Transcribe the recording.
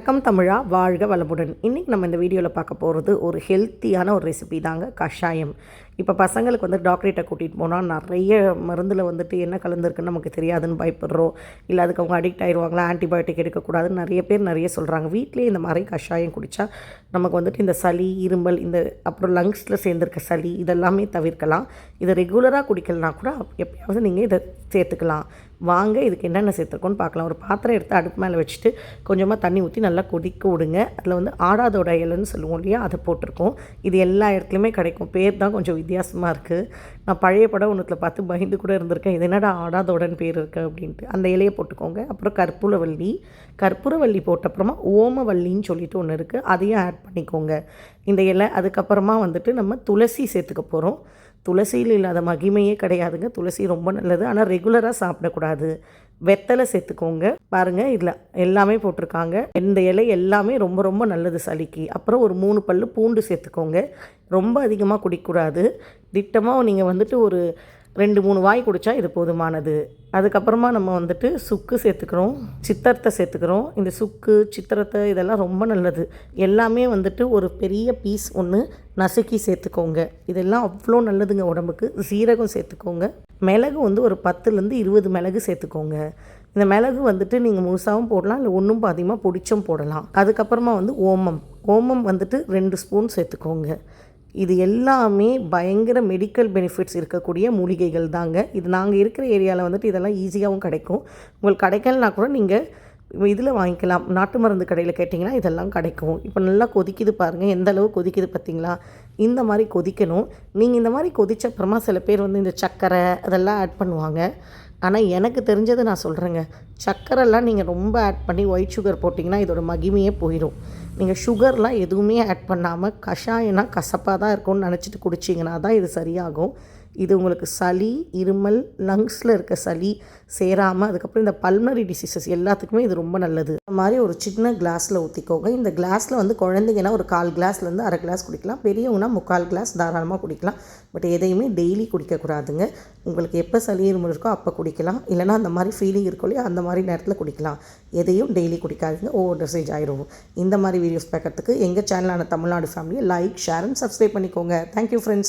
வணக்கம் தமிழா வாழ்க வளமுடன். இன்றைக்கி நம்ம இந்த வீடியோவில் பார்க்க போகிறது ஒரு ஹெல்த்தியான ஒரு ரெசிபி தாங்க கஷாயம். இப்போ பசங்களுக்கு வந்து டாக்டர்கிட்ட கூட்டிகிட்டு போனால் நிறைய மருந்தில் வந்துட்டு என்ன கலந்துருக்குன்னு நமக்கு தெரியாதுன்னு பயப்படுறோம். இல்லை அதுக்கு அவங்க அடிக்ட் ஆயிடுவாங்களா ஆன்டிபயோட்டிக் எடுக்கக்கூடாதுன்னு நிறைய பேர் நிறைய சொல்கிறாங்க வீட்டிலே இந்த மாதிரி கஷாயம் குடித்தா நமக்கு வந்துட்டு இந்த சளி இருமல் இந்த அப்புறம் லங்ஸில் சேர்ந்துருக்க சளி இதெல்லாமே தவிர்க்கலாம். இதை ரெகுலராக குடிக்கலனா கூட எப்பயாவது நீங்கள் இதை சேர்த்துக்கலாம். வாங்க இதுக்கு என்னென்ன சேர்த்துருக்கோன்னு பார்க்கலாம். ஒரு பாத்திரம் எடுத்து அடுப்பு மேலே வச்சுட்டு கொஞ்சமாக தண்ணி ஊற்றி நல்லா கொதிக்க விடுங்க. அதில் வந்து ஆடாதோட இலைன்னு சொல்லுவோம் இல்லையா அதை போட்டிருக்கோம். இது எல்லா இடத்துலையுமே கிடைக்கும். பேர் தான் கொஞ்சம் வித்தியாசமாக இருக்குது நான் பழைய படம் ஒன்றுத்தில் பார்த்து பயந்து கூட இருந்திருக்கேன். இது என்னடா ஆடாதோடன்னு பேர் இருக்குது அப்படின்ட்டு. அந்த இலையை போட்டுக்கோங்க. அப்புறம் கற்பூரவல்லி கற்பூரவல்லி போட்டப்புறமா ஓமவல்லின்னு சொல்லிட்டு ஒன்று இருக்குது அதையும் ஆட் பண்ணிக்கோங்க. இந்த இலை அதுக்கப்புறமா வந்துட்டு நம்ம துளசி சேர்த்துக்க போகிறோம் துளசியில் இல்லாத மகிமையே கிடையாதுங்க. துளசி ரொம்ப நல்லது. ஆனால் ரெகுலராக சாப்பிடக்கூடாது. வெத்தலை சேர்த்துக்கோங்க. பாருங்கள் இதில் எல்லாமே போட்டிருக்காங்க. இந்த இலை எல்லாமே ரொம்ப ரொம்ப நல்லது சளிக்கு. அப்புறம் ஒரு மூணு பல் பூண்டு சேர்த்துக்கோங்க. ரொம்ப அதிகமாக குடிக்கக்கூடாது. திட்டமாக நீங்கள் வந்துட்டு ஒரு ரெண்டு மூணு வாய் குடித்தா இது போதுமானது. அதுக்கப்புறமா நம்ம வந்துட்டு சுக்கு சேர்த்துக்கிறோம் சித்திரத்தை சேர்த்துக்கிறோம். இந்த சுக்கு சித்திரத்தை இதெல்லாம் ரொம்ப நல்லது. எல்லாமே வந்துட்டு ஒரு பெரிய பீஸ் ஒன்று நசுக்கி சேர்த்துக்கோங்க. இதெல்லாம் அவ்வளோ நல்லதுங்க உடம்புக்கு. சீரகம் சேர்த்துக்கோங்க. மிளகு வந்து ஒரு பத்துலேருந்து இருபது மிளகு சேர்த்துக்கோங்க. இந்த மிளகு வந்துட்டு நீங்கள் முழுசாகவும் போடலாம் இல்லை ஒன்றும் பாதியமாக பிடிச்சும் போடலாம். அதுக்கப்புறமா வந்து ஓமம். ஓமம் வந்துட்டு ரெண்டு ஸ்பூன் சேர்த்துக்கோங்க. இது எல்லாமே பயங்கர மெடிக்கல் பெனிஃபிட்ஸ் இருக்கக்கூடிய மூலிகைகள் தாங்க. இது நாங்கள் இருக்கிற ஏரியாவில் வந்துட்டு இதெல்லாம் ஈஸியாகவும் கிடைக்கும். உங்களுக்கு கிடைக்கலனா கூட நீங்கள் இதில் வாங்கிக்கலாம். நாட்டு மருந்து கடையில் கேட்டிங்கன்னா இதெல்லாம் கிடைக்கும். இப்போ நல்லா கொதிக்குது பாருங்கள் எந்த அளவு கொதிக்குது பார்த்தீங்களா இந்த மாதிரி கொதிக்கணும். நீங்கள் இந்த மாதிரி கொதிச்ச அப்புறமா சில பேர் வந்து இந்த சர்க்கரை அதெல்லாம் ஆட் பண்ணுவாங்க. ஆனால் எனக்கு தெரிஞ்சது நான் சொல்கிறேங்க சர்க்கரைலாம் நீங்கள் ரொம்ப ஆட் பண்ணி ஒயிட் சுகர் போட்டிங்கன்னா இதோட மகிமையே போயிடும் நீங்கள் சுகர்லாம் எதுவுமே ஆட் பண்ணாமல் கஷாயம்னா கசப்பாக தான் இருக்கும்னு நினச்சிட்டு குடிச்சிங்கன்னா தான் இது சரியாகும். இது உங்களுக்கு சளி இருமல் லங்ஸில் இருக்க சளி சேராமல் அதுக்கப்புறம் இந்த பல்மரி டிசீசஸ் எல்லாத்துக்குமே இது ரொம்ப நல்லது. இந்த மாதிரி ஒரு சின்ன கிளாஸில் ஊற்றிக்கோங்க இந்த கிளாஸில் வந்து குழந்தைங்கன்னா ஒரு கால் கிளாஸ்லேருந்து அரை கிளாஸ் குடிக்கலாம். பெரியவங்கன்னா முக்கால் கிளாஸ் தாராளமாக குடிக்கலாம். பட் எதையுமே டெய்லி குடிக்கக்கூடாதுங்க. உங்களுக்கு எப்போ சளி இருமல் இருக்கோ அப்போ குடிக்கலாம். இல்லைனா அந்த மாதிரி ஃபீலிங் இருக்கும் இல்லையா அந்த மாதிரி நேரத்தில் குடிக்கலாம். எதையும் டெய்லி குடிக்காதீங்க. ஓவர் டோசேஜ் ஆயிடும் இந்த மாதிரி வீடியோஸ் பார்க்கறதுக்கு எங்கள் சேனலான தமிழ்நாடு ஃபேமிலியை லைக் ஷேர் அண்ட் சப்ஸ்கிரைப் பண்ணிக்கோங்க. Thank you friends